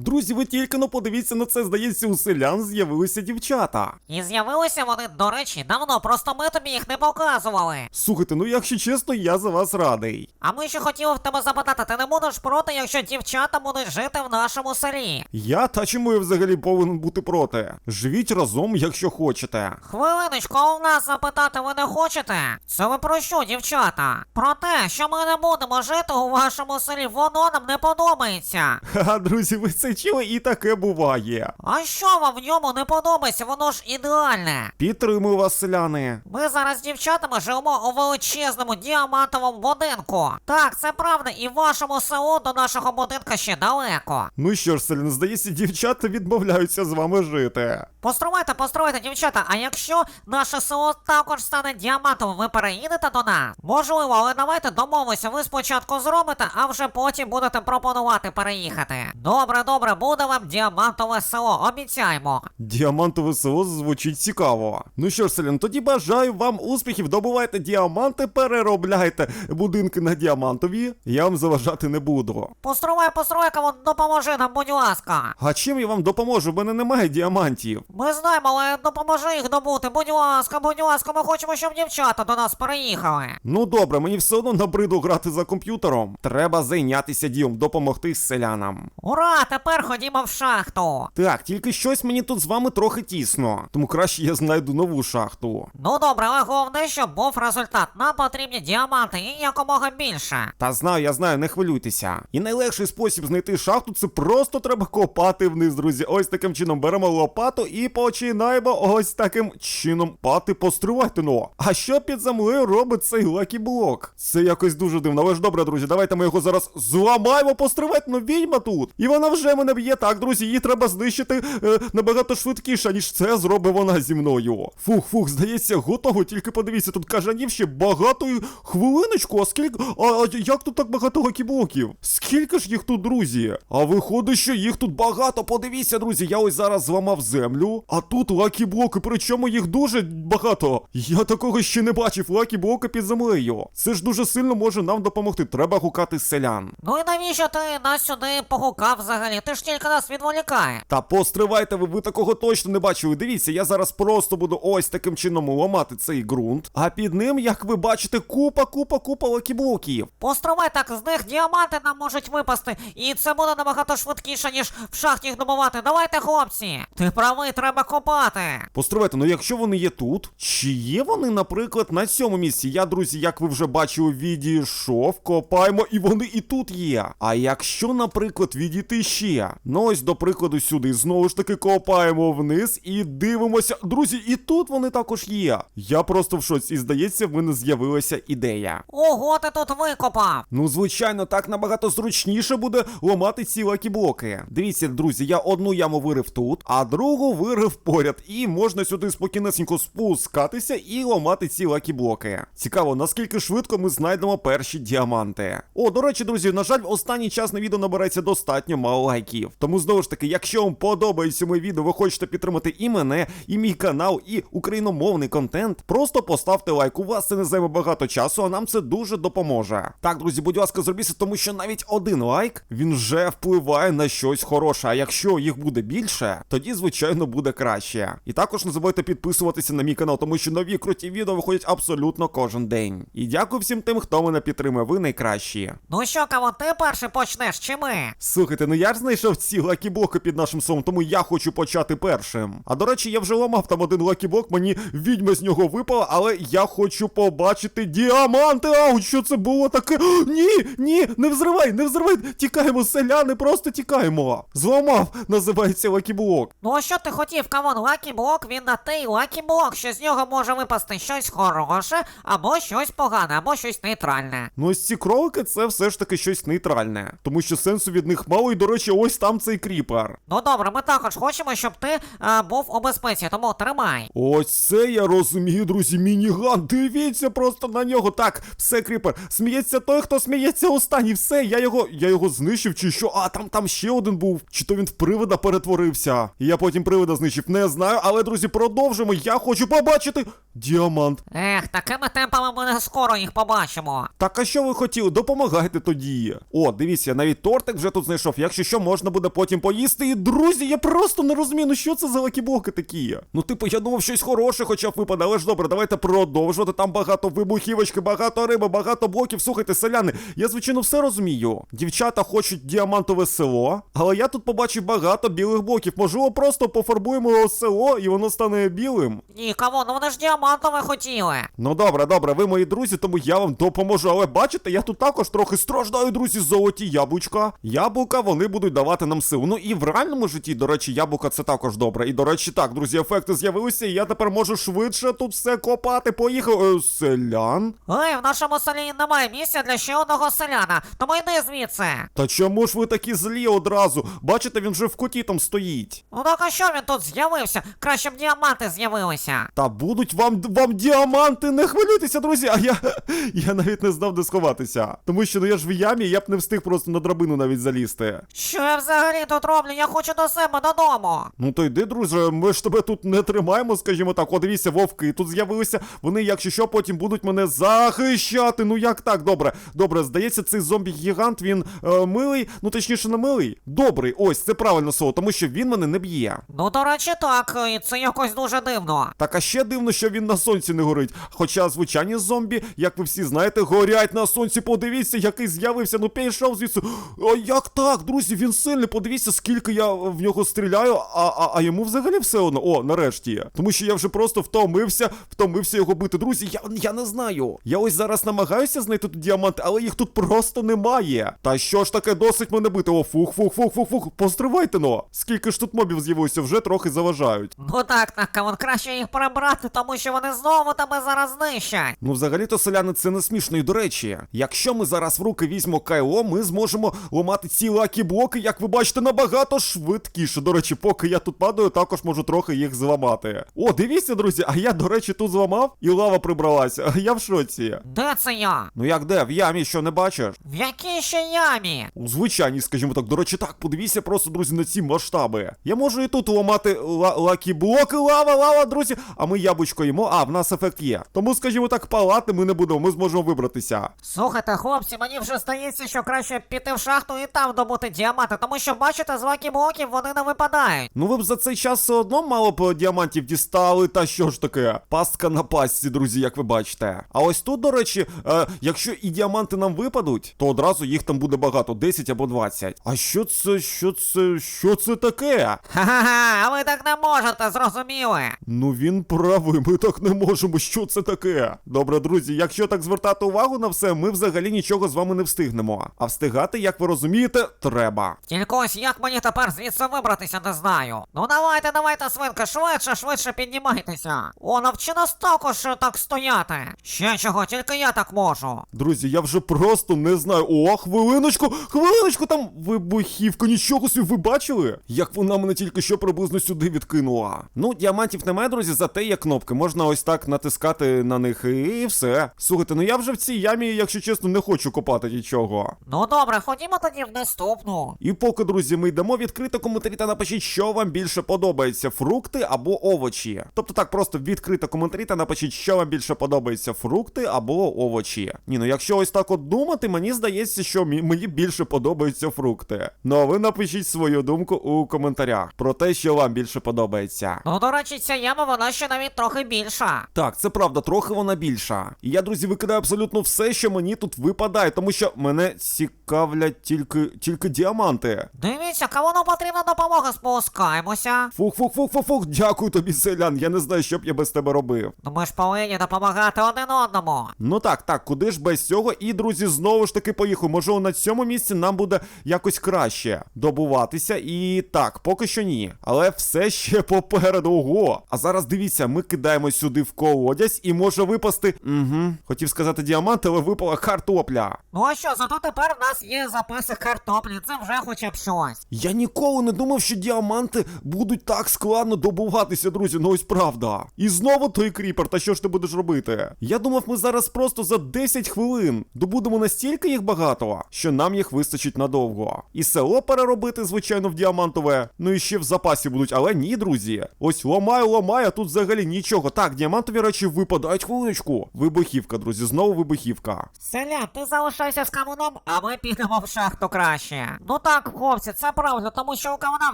Друзі, ви тільки но подивіться на це, здається, у селян з'явилися дівчата. І з'явилися вони, до речі, давно, просто ми тобі їх не показували. Слухайте, ну якщо чесно, я за вас радий. А ми ще хотіли в тебе запитати, ти не будеш проти, якщо дівчата будуть жити в нашому селі? Я та чому я взагалі повинен бути проти? Живіть разом, якщо хочете. Хвилиночку, а у нас запитати ви не хочете? Це ви про що, дівчата? Про те, що ми не будемо жити у вашому селі, воно нам не подобається. Ха, друзі, ви це чули і таке буває. А що вам в ньому не подобається? Воно ж ідеальне. Підтримую вас, селяни. Ми зараз з дівчатами живемо у величезному діамантовому будинку. Так, це правда, і вашому селу до нашого будинка ще далеко. Ну що ж, селяни, здається, дівчата відмовляються з вами жити. Постривайте, постривайте, дівчата, а якщо наше село також стане діамантовим, ви переїдете до нас? Можливо, але давайте домовимося, ви спочатку зробите, а вже потім будете пропонувати переїхати. Добре, добре, буде вам діамантове село, обіцяємо. Діамантове село звучить цікаво. Ну що ж, селян, тоді бажаю вам успіхів, добувайте діаманти, переробляйте будинки на діамантові. Я вам заважати не буду. Постривай, постривай, кому допоможи нам, будь ласка. А чим я вам допоможу? В мене немає діамантів. Ми знаємо, але допоможи їх добути, будь ласка, будь ласка, ми хочемо, щоб дівчата до нас переїхали. Ну добре, мені все одно набридло грати за комп'ютером. Треба зайнятися ділом, допомогти селянам. Ура, тепер ходімо в шахту. Так, тільки щось мені тут з вами трохи тісно, тому краще я знайду нову шахту. Ну добре, але головне, щоб був результат. Нам потрібні діаманти і якомога більше. Та знаю, я знаю, не хвилюйтеся. І найлегший спосіб знайти шахту це просто треба копати вниз, друзі. Ось таким чином беремо лопату і починаємо ось таким чином пати постривайте ну. А що під землею робить цей лакі-блок? Це якось дуже дивно. Але ж добре, друзі, давайте ми його зараз зламаємо, постривайте, ну відьма тут. І вона вже мене б'є. Так, друзі, її треба знищити е, набагато швидкіше, ніж це зробить вона зі мною. Фух, фух, здається, готово. Тільки подивіться, тут кажанів ще багато. Хвилиночку, а скільки. А, а як тут так багато лакі-блоків? Скільки ж їх тут, друзі? А виходить, що їх тут багато. Подивіться, друзі, я ось зараз зламав землю, а тут лакі-блоки, причому їх дуже багато. Я такого ще не бачив, лакі-блоки під землею. Це ж дуже сильно може нам допомогти. Треба гукати селян. Ну і навіщо ти нас сюди погукав взагалі? Ти ж тільки нас відволікає. Та постривайте ви, ви такого точно не бачили. Дивіться, я зараз просто буду ось таким чином ламати цей ґрунт. А під ним, як ви бачите, купа, купа, купа лакіблоків. Постривай так, з них діаманти нам можуть випасти, і це буде набагато швидкіше, ніж в шахті їх добувати. Давайте, хлопці. Ти правий, треба копати. Постривайте, ну якщо вони є тут, чи є вони, наприклад, на цьому місці? Я, друзі, як ви вже бачили, відійшов, копаємо, і вони і тут є. А якщо, наприклад, відійти ще, ну ось до прикладу сюди, знову ж таки копаємо вниз і дивимося. Друзі, і тут вони також є. Я просто в шоці, і здається, в мене з'явилася ідея. Ого, ти тут викопав. Ну, звичайно, так набагато зручніше буде ламати ці лакі-блоки. Дивіться, друзі, я одну яму вирив тут, а другу вирив поряд. І можна сюди спокійнесенько спускатися і ламати ці лакі-блоки. Цікаво, наскільки швидко ми знайдемо перші діаманти. О, до речі, друзі, на жаль, останній час на відео набирається достатньо мало лайків. Тому знову ж таки, якщо вам подобається моє відео, ви хочете підтримати і мене, і мій канал, і україномовний контент, просто поставте лайк. У вас це не займе багато часу, а нам це дуже допоможе. Так, друзі, будь ласка, зробіть тому що навіть один лайк він вже впливає на щось хороше. А якщо їх буде більше, тоді звичайно буде краще. І також не забудьте підписуватися на мій канал, тому що нові круті відео виходять абсолютно кожен день. І дякую всім тим, хто мене підтримує. Ви найкращі. Ну що, кого ти перший почнеш, чи ми? Слухайте, ну я ж знайшов ці лакіблоки під нашим словом, тому я хочу почати першим. А до речі, я вже ламав там один лакіблок, мені відьма з нього випала, але я хочу побачити діаманти. Ау, що це було таке? О, ні, ні, не взривай, не взривай. Тікаємо, селяни, просто тікаємо. Зламав, називається лакіблок. Ну а що ти хотів, кавон? Лакі блок, він на той лакі блок, що з нього може випасти щось хороше, або щось погане, або щось нейтральне. Ну ось ці кролики це все ж таки щось нейтральне, тому що сенсу від них мало, і до речі, ось там цей кріпер. Ну добре, ми також хочемо, щоб ти е, був у безпеці, тому тримай. Ось це я розумію, друзі, мініган. Дивіться просто на нього. Так, все, кріпер. Сміється той, хто сміється останній. Все, я його. Я його знищив, чи що? А, там там ще один був. Чи то він в привида перетворився. І я потім привида Шредда знищив, не знаю. Але, друзі, продовжимо. Я хочу побачити діамант. Ех, такими темпами ми не скоро їх побачимо. Так, а що ви хотіли? Допомагайте тоді. О, дивіться, я навіть тортик вже тут знайшов. Якщо що, можна буде потім поїсти. І друзі, я просто не розумію, ну що це за лакіблоки такі? Ну, типу, я думав, щось хороше, хоча б випаде. Але ж добре, давайте продовжувати. Там багато вибухівочки, багато риби, багато блоків. Слухайте, селяни, я звичайно все розумію. Дівчата хочуть діамантове село, але я тут побачив багато білих блоків. Можливо, просто пофарбуємо село і воно стане білим. Ні, кого, ну вони ж діамантове хотіли. Ну добре, добре, ви мої друзі, тому я вам допоможу. Але бачите, я тут також трохи страждаю, друзі, золоті яблучка. Яблука вони будуть давати нам силу. Ну і в реальному житті, до речі, яблука це також добре. І до речі, так, друзі, ефекти з'явилися, і я тепер можу швидше тут все копати. Поїхав. Е, селян. Ей, в нашому селі немає місця для ще одного селяна, тому йди звідси. Та чому ж ви такі злі одразу? Бачите, він вже в куті там стоїть. Ну так а що він тут з'явився? Краще б діаманти з'явилися. Та будуть вам вам діаманти, не хвилюйтеся, друзі. А я, я навіть не знав, де сховатися. Тому що ну я ж в ямі, я б не встиг просто на драбину навіть залізти. Що я взагалі тут роблю? Я хочу до себе додому. Ну то йди, друже, ми ж тебе тут не тримаємо, скажімо так. О, дивіться, вовки тут з'явилися. Вони, якщо що, потім будуть мене захищати. Ну як так? Добре, добре, здається, цей зомбі-гігант, він е, милий, ну точніше, не милий. Добрий, ось це правильно слово, тому що він мене не б'є. Ну, до речі, так, і це якось дуже дивно. Так а ще дивно, що він на сонці не горить. Хоча звичайні зомбі, як ви всі знаєте, горять на сонці. Подивіться, який з'явився. Ну пішов звідси. А як так, друзі? Він сильний. Подивіться, скільки я в нього стріляю, а, а, а йому взагалі все одно. О, нарешті. Тому що я вже просто втомився, втомився його бити. Друзі, я, я не знаю. Я ось зараз намагаюся знайти тут діаманти, але їх тут просто немає. Та що ж таке досить мене бити? О, фух, фух, фух, фух, фух. Постривайте но. Скільки ж тут мобів з'явилося, вже трохи заважають. Ну так, так, кавон, краще їх прибрати, тому що вони знову тебе зараз знищать. Ну, взагалі-то, селяни, це не смішно. І до речі, якщо ми зараз в руки візьмемо кайло, ми зможемо ламати ці лакі блоки, як ви бачите, набагато швидкіше. До речі, поки я тут падаю, також можу трохи їх зламати. О, дивіться, друзі, а я, до речі, тут зламав і лава прибралася. Я в шоці. Де це я? Ну як де? В ямі що не бачиш? В якій ще ямі? У звичайній, скажімо так. До речі, так, подивіться просто, друзі, на ці масштаби. Я можу і тут ламати ла- лакі блоки, лава, лава, друзі. А ми яблучко їмо, а в нас ефект є. Тому, скажімо так, палати ми не будемо, ми зможемо вибратися. Слухайте, хлопці, мені вже здається, що краще піти в шахту і там добути діаманти, тому що, бачите, з лакі блоків вони не випадають. Ну ви б за цей час все одно мало б діамантів дістали, та що ж таке? Пастка на пастці, друзі, як ви бачите. А ось тут, до речі, е, якщо і діаманти нам випадуть, то одразу їх там буде багато, 10 або 20. А що це, що це, що це таке? Ха-ха-ха, ви так не можете, зрозуміли? Ну він правий, ми так не можемо. Що це таке? Добре, друзі, якщо так звертати увагу на все, ми взагалі нічого з вами не встигнемо. А встигати, як ви розумієте, треба. Тільки ось як мені тепер звідси вибратися, не знаю. Ну давайте, давайте, свинка, швидше, швидше піднімайтеся. О, навчи нас також е, так стояти. Ще чого, тільки я так можу. Друзі, я вже просто не знаю. О, хвилиночку, хвилиночку, там вибухівка, нічого собі ви бачили? Як вона мене тільки що приблизно сюди відкинула. Ну, діамантів немає, друзі, зате є кнопки. Можна ось так натискати на них і все. Слухайте, ну я вже в цій ямі, якщо чесно, не хочу копати нічого. Ну добре, ходімо тоді в наступну. І поки, друзі, ми йдемо відкрито коментарі та напишіть, що вам більше подобається: фрукти або овочі. Тобто так, просто відкрито коментарі та напишіть, що вам більше подобається: фрукти або овочі. Ні, ну якщо ось так от думати, мені здається, що мені більше подобаються фрукти. Ну а ви напишіть свою думку у коментарях про те, що вам більше подобається. Ну, до речі, ця яма, вона ще навіть трохи більша. Так, це правда, трохи вона більша. І я, друзі, викидаю абсолютно все, що мені тут випадає, тому що мене цікавлять тільки, тільки діаманти. Дивіться, кому нам потрібна допомога, спускаємося. Фух, фух, фух, фух, фух, дякую тобі, селян. Я не знаю, що б я без тебе робив. Ну ми ж повинні допомагати один одному. Ну так, так, куди ж без цього? І, друзі, знову ж таки поїхали. Можливо, на цьому місці нам буде якось краще добуватися. І так, поки що ні. Але все ще попереду. Ого. А зараз дивіться, ми кидаємо сюди в колодязь і може випасти. Угу. Хотів сказати діамант, але випала картопля. Ну а що, зато тепер в нас є запаси картоплі, це вже хоча б щось. Я ніколи не думав, що діаманти будуть так складно добуватися, друзі. Ну ось правда. І знову той кріпер, та що ж ти будеш робити? Я думав, ми зараз просто за 10 хвилин добудемо настільки їх багато, що нам їх вистачить надовго. І село переробити, звичайно, в діамантове. Ну і ще в запасі будуть будуть, але ні, друзі. Ось ламаю, ламаю, а тут взагалі нічого. Так, діамантові речі випадають хвилиночку. Вибухівка, друзі, знову вибухівка. Селян, ти залишайся з кавуном, а ми підемо в шахту краще. Ну так, хлопці, це правильно, тому що у кавуна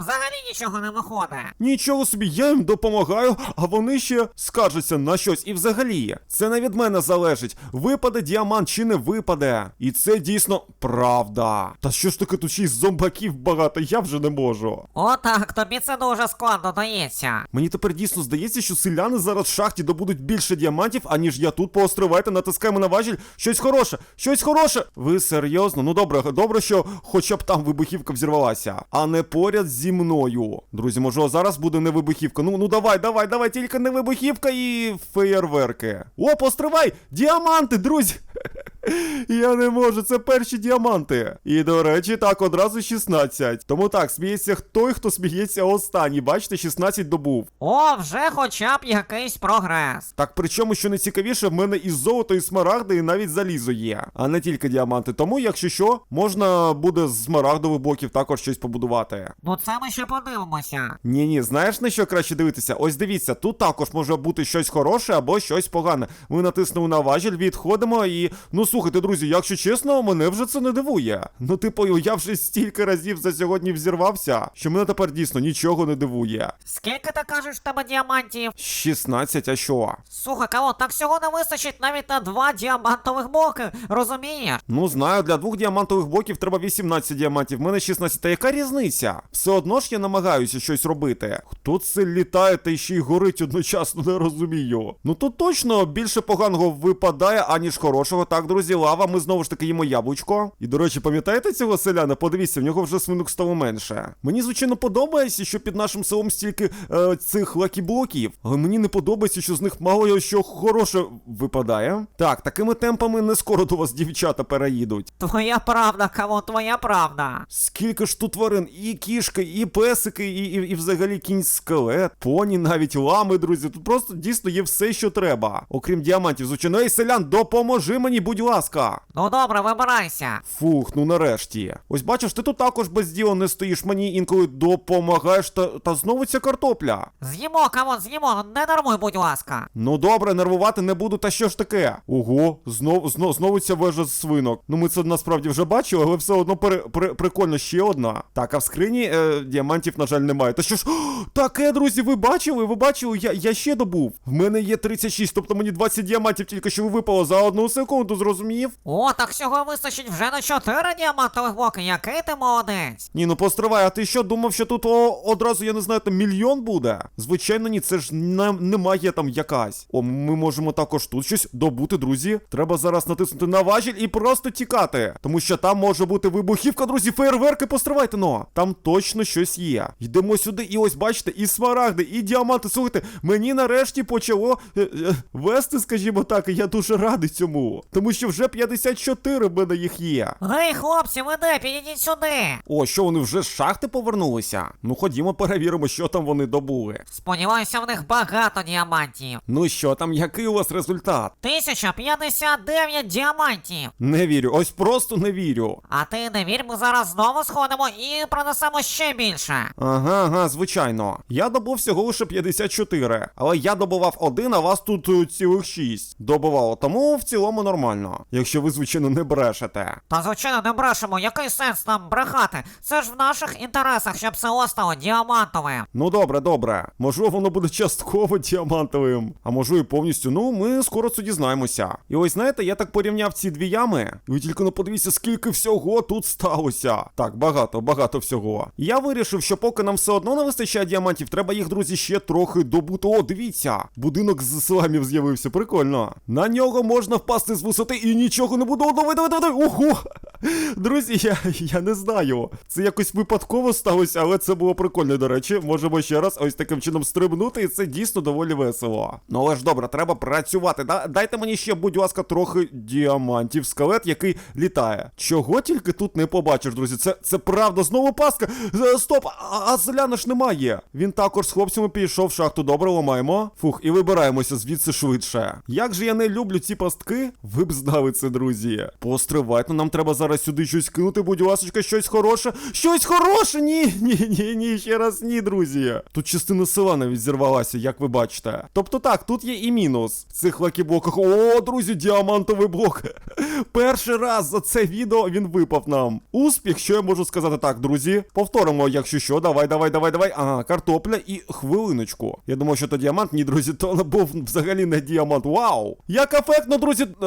взагалі нічого не виходить. Нічого собі, я їм допомагаю, а вони ще скаржаться на щось. І взагалі, це не від мене залежить. Випаде діамант чи не випаде. І це дійсно правда. Та що ж таке тут ще й зомбаків багато, я вже не можу. Отак, тобі це дуже складно дається. Мені тепер дійсно здається, що селяни зараз в шахті добудуть більше діамантів, аніж я тут поостривайте, натискаємо на важіль. Щось хороше, щось хороше. Ви серйозно? Ну добре, добре, що хоча б там вибухівка взірвалася, а не поряд зі мною. Друзі, може зараз буде не вибухівка. Ну ну давай, давай, давай, тільки не вибухівка і феєрверки. О, постривай! Діаманти, друзі! Я не можу, це перші діаманти. І до речі, так, одразу 16. Тому так, сміється той, хто сміється останній. Бачите, 16 добув. О, вже хоча б якийсь прогрес. Так причому, що найцікавіше, в мене і золото, і смарагди, і навіть залізо є, а не тільки діаманти. Тому, якщо що, можна буде з смарагдових блоків також щось побудувати. Ну це ми ще подивимося. Ні, ні, знаєш на що краще дивитися? Ось дивіться, тут також може бути щось хороше або щось погане. Ми натиснули на важіль, відходимо і. Ну слухайте, друзі, якщо чесно, мене вже це не дивує. Ну, типу, я вже стільки разів за сьогодні взірвався, що мене тепер дійсно нічого не дивує. Скільки ти кажеш тебе діамантів? 16, а що? Слухай, кого, так всього не вистачить навіть на два діамантових блоки, розумієш? Ну, знаю, для двох діамантових блоків треба 18 діамантів, в мене 16. Та яка різниця? Все одно ж я намагаюся щось робити. Хто це літає та ще й горить одночасно, не розумію. Ну тут точно більше поганого випадає, аніж хорошого. Так, друзі, лава, ми знову ж таки їмо яблучко. І, до речі, пам'ятаєте цього селяна? Подивіться, в нього вже свинок стало менше. Мені, звичайно, подобається, що під нашим селом стільки е, цих лакі-блоків, але мені не подобається, що з них мало що хороше випадає. Так, такими темпами не скоро до вас дівчата переїдуть. Твоя правда, кого, твоя правда. Скільки ж тут тварин, і кішки, і песики, і, і, і взагалі кінь скелет, поні, навіть лами, друзі. Тут просто дійсно є все, що треба. Окрім діамантів, звичайно. Ей, селян, допоможи мені, будь ласка. Ну добре, вибирайся. Фух, ну нарешті. Ось бачиш, ти тут також без діла не стоїш, мені інколи допомагаєш, та, та знову ця картопля. З'їмо, кого, з'їмо, не нервуй, будь ласка. Ну добре, нервувати не буду, та що ж таке? Ого, знов, знов, знову ця вежа з свинок. Ну ми це насправді вже бачили, але все одно при, при, прикольно ще одна. Так, а в скрині е, діамантів, на жаль, немає. Та що ж, таке, друзі, ви бачили? Ви бачили? Я, я ще добув. В мене є 36, тобто мені 20 діамантів тільки що випало за одну секунду, зрозумів? О, так всього вистачить вже на чотири діамантових блоки, який ти молодець. Ні, ну постривай, а ти що думав, що тут о, одразу, я не знаю, там мільйон буде? Звичайно, ні, це ж не, немає там якась. О, ми можемо також тут щось добути, друзі. Треба зараз натиснути на важіль і просто тікати. Тому що там може бути вибухівка, друзі, фейерверки, постривайте, но. Там точно щось є. Йдемо сюди, і ось бачите, і смарагди, і діаманти. Слухайте, мені нарешті почало е, е, вести, скажімо так, і я дуже радий цьому. Тому що вже 54 в мене їх є. Гей, хлопці, ви де? Підійдіть сюди. О, що вони вже з шахти повернулися? Ну ходімо, перевіримо, що там вони добули. Сподіваюся, в них багато діамантів. Ну що там, який у вас результат? 1059 діамантів. Не вірю, ось просто не вірю. А ти не вір, ми зараз знову сходимо і принесемо ще більше. Ага, ага, звичайно. Я добув всього лише 54, але я добував один, а вас тут е, цілих 6. Добувало, тому в цілому нормально. Якщо ви, звичайно, не брешете. Та звичайно не брешемо, який сенс нам брехати? Це ж в наших інтересах, щоб село стало діамантовим. Ну добре, добре. Можливо, воно буде частково діамантовим, а можу і повністю. Ну, ми скоро це дізнаємося. І ось знаєте, я так порівняв ці дві ями. Ви тільки не подивіться, скільки всього тут сталося. Так, багато, багато всього. Я вирішив, що поки нам все одно не вистачає діамантів, треба їх, друзі, ще трохи добути. О, дивіться! Будинок з сламів з'явився, прикольно. На нього можна впасти з висоти і нічого не буде. О, давай, давай, давай. Ого! Друзі, я, я не знаю. Це якось випадково сталося, але це було прикольно, до речі. Можемо ще раз ось таким чином стрибнути, і це дійсно доволі весело. Ну але ж добре, треба працювати. Да? Дайте мені ще, будь ласка, трохи діамантів, скелет, який літає. Чого тільки тут не побачиш, друзі? Це, це правда, знову паска. Стоп, а, а селяна ж немає. Він також з хлопцями пішов в шахту. Добре, ламаємо. Фух, і вибираємося звідси швидше. Як же я не люблю ці пастки, ви б знали. Ставиться, друзі. Постривайте, нам треба зараз сюди щось кинути, будь ласка, щось хороше. Щось хороше! Ні, ні, ні, ні, ще раз ні, друзі. Тут частина села навіть зірвалася, як ви бачите. Тобто так, тут є і мінус в цих лакіблоках. О, друзі, діамантовий блок. Перший раз за це відео він випав нам. Успіх, що я можу сказати так, друзі. Повторимо, якщо що, давай, давай, давай, давай. Ага, картопля і хвилиночку. Я думав, що то діамант. Ні, друзі, то був взагалі не діамант. Вау! Як ефектно, друзі. Е,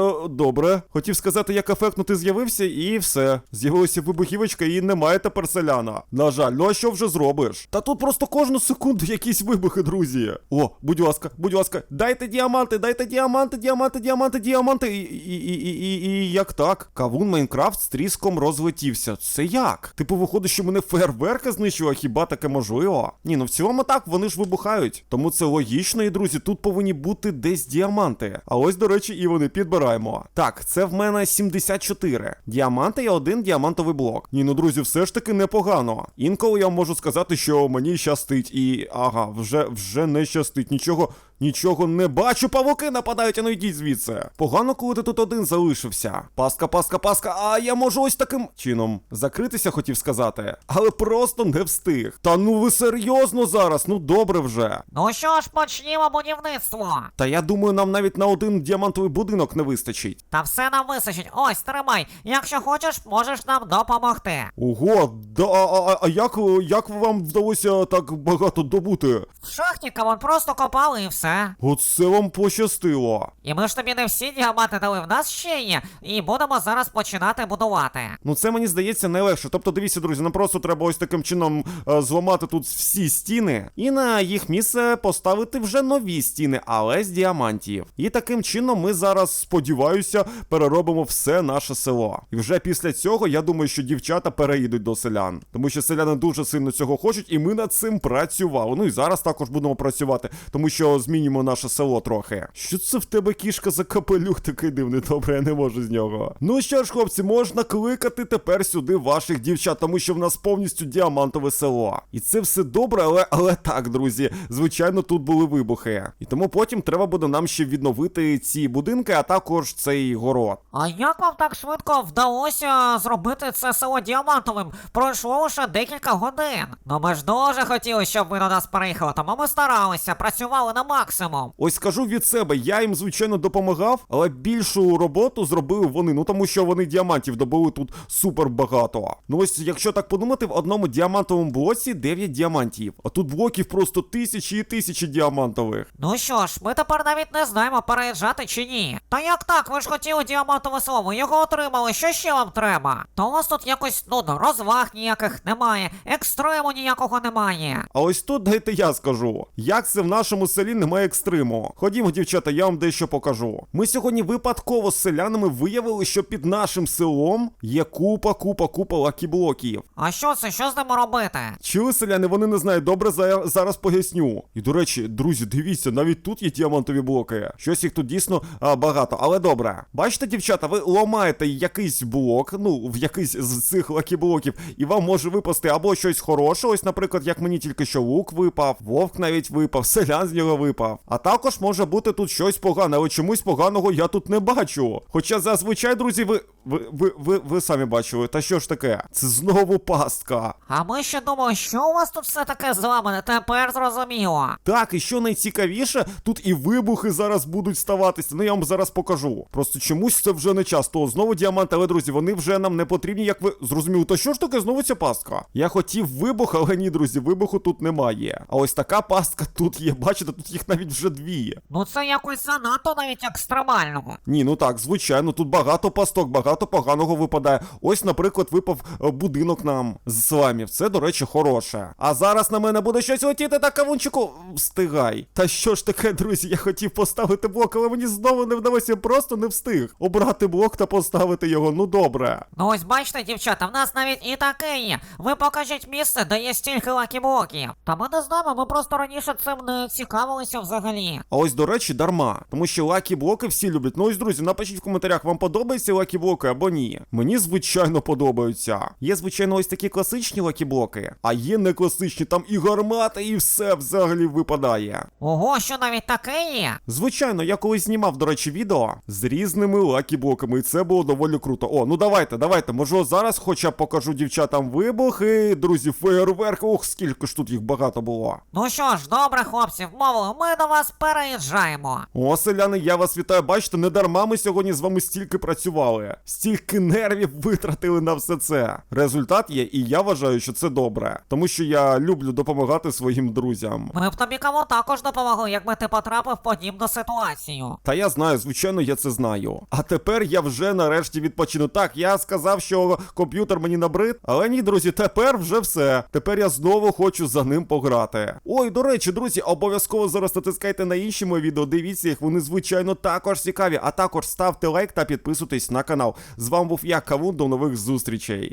добре. Хотів сказати, як ефектно ти з'явився, і все. З'явилася вибухівочка, і немає тепер селяна. На жаль, ну а що вже зробиш? Та тут просто кожну секунду якісь вибухи, друзі. О, будь ласка, будь ласка, дайте діаманти, дайте діаманти, діаманти, діаманти, діаманти. І, і, і, і, і, і як так? Кавун Майнкрафт з тріском розлетівся. Це як? Типу, виходить, що мене фейерверка знищила, хіба таке можливо? Ні, ну в цілому так, вони ж вибухають. Тому це логічно, і друзі, тут повинні бути десь діаманти. А ось, до речі, і вони підбираємо. Так, це в мене 74. Діаманти і один діамантовий блок. Ні, ну друзі, все ж таки непогано. Інколи я можу сказати, що мені щастить, і ага, вже вже не щастить. Нічого, нічого не бачу. Павуки нападають, а ну йдіть звідси. Погано, коли ти тут один залишився. Паска, паска, паска. А я можу ось таким чином закритися, хотів сказати, але просто не встиг. Та ну ви серйозно зараз? Ну добре вже. Ну що ж, почнімо будівництво. Та я думаю, нам навіть на один діамантовий будинок не вистачить. Та все нам височить. Ось, тримай. Якщо хочеш, можеш нам допомогти. Ого, да, а, а, а як, як вам вдалося так багато добути? В шахті кавун просто копали і все. Оце вам пощастило. І ми ж тобі не всі діаманти дали, в нас ще є. І будемо зараз починати будувати. Ну це мені здається найлегше. Тобто, дивіться, друзі, нам просто треба ось таким чином е, зламати тут всі стіни, і на їх місце поставити вже нові стіни, але з діамантів. І таким чином ми зараз, сподіваюся, переробимо все наше село. І вже після цього я думаю, що дівчата переїдуть до селян, тому що селяни дуже сильно цього хочуть, і ми над цим працювали. Ну і зараз також будемо працювати, тому що змінюємо наше село трохи. Що це в тебе кішка за капелюх такий дивний? Добре, я не можу з нього. Ну що ж, хлопці, можна кликати тепер сюди ваших дівчат, тому що в нас повністю діамантове село. І це все добре, але але так, друзі. Звичайно, тут були вибухи. І тому потім треба буде нам ще відновити ці будинки, а також цей город. А як вам так швидко вдалося зробити це село діамантовим? Пройшло лише декілька годин. Ну ми ж дуже хотіли, щоб ви до нас переїхали, тому ми старалися, працювали на максимум. Ось скажу від себе, я їм звичайно допомагав, але більшу роботу зробили вони. Ну тому що вони діамантів добули тут супер багато. Ну ось, якщо так подумати, в одному діамантовому блоці 9 діамантів, а тут блоків просто тисячі і тисячі діамантових. Ну що ж, ми тепер навіть не знаємо, переїжджати чи ні. Та як так? Ви ж хотіли діамантове село, ви його отримали. Що ще вам треба? То у вас тут якось нудно, розваг ніяких немає, екстриму ніякого немає. А ось тут дайте я скажу, як це в нашому селі немає екстриму. Ходімо, дівчата, я вам дещо покажу. Ми сьогодні випадково з селянами виявили, що під нашим селом є купа, купа, купа лакіблоків. А що це? Що з ними робити? Чули селяни, вони не знають. Добре, за- зараз поясню. І до речі, друзі, дивіться, навіть тут є діамантові блоки. Щось їх тут дійсно а, багато, але добре. Бачите, дівчата, ви ламаєте якийсь блок, ну, в якийсь з цих лакіблоків, і вам може випасти або щось хороше, ось, наприклад, як мені тільки що лук випав, вовк навіть випав, селян з нього випав. А також може бути тут щось погане, але чомусь поганого я тут не бачу. Хоча зазвичай, друзі, ви. Ви, ви, ви, ви самі бачили, та що ж таке? Це знову пастка. А ми ще думали, що у вас тут все таке зламане, тепер зрозуміло. Так, і що найцікавіше, тут і вибухи зараз будуть ставатися. Ну я вам зараз покажу. Просто чомусь це вже не часто. Знову діаманти, але друзі, вони вже нам не потрібні, як ви зрозуміли. То що ж таке знову ця пастка? Я хотів вибух, але ні, друзі, вибуху тут немає. А ось така пастка тут є. Бачите, тут їх навіть вже дві. Ну це якось занадто навіть екстремального. Ні, ну так, звичайно, тут багато пасток, багато поганого випадає. Ось, наприклад, випав е, будинок нам з сламів. Це, до речі, хороше. А зараз на мене буде щось летіти, та кавунчику. Встигай. Та що ж таке, друзі, я хотів поставити блок, але мені знову не вдалося, я просто не встиг. Обрати блок та поставити його. Ну добре. Ну ось бачите, дівчата, в нас навіть і таке є. Ви покажіть місце, де є стільки лакіблоків. Та ми не знаємо, ми просто раніше цим не цікавилися взагалі. А ось, до речі, дарма. Тому що лакі блоки всі люблять. Ну ось, друзі, напишіть в коментарях, вам подобається лакі блок лакіблоки або ні? Мені звичайно подобаються. Є, звичайно, ось такі класичні лакіблоки, а є не класичні, там і гармати, і все взагалі випадає. Ого, що навіть таке є? Звичайно, я колись знімав, до речі, відео з різними лакіблоками, і це було доволі круто. О, ну давайте, давайте. Можливо, зараз хоча покажу дівчатам вибухи. Друзі, феєрверк, ох, скільки ж тут їх багато було. Ну що ж, добре, хлопці, вмовили, ми до вас переїжджаємо. О, селяни, я вас вітаю. Бачите, не дарма ми сьогодні з вами стільки працювали, стільки нервів витратили на все це. Результат є, і я вважаю, що це добре, тому що я люблю допомагати своїм друзям. Ми б тобі кому також допомогли, якби ти потрапив в подібну ситуацію. Та я знаю, звичайно, я це знаю. А тепер я вже нарешті відпочину. Так, я сказав, що комп'ютер мені набрид, але ні, друзі, тепер вже все. Тепер я знову хочу за ним пограти. Ой, до речі, друзі, обов'язково зараз натискайте на інші мої відео. Дивіться їх, вони звичайно також цікаві. А також ставте лайк та підписуйтесь на канал. З вами був я, Кавун, до нових зустрічей.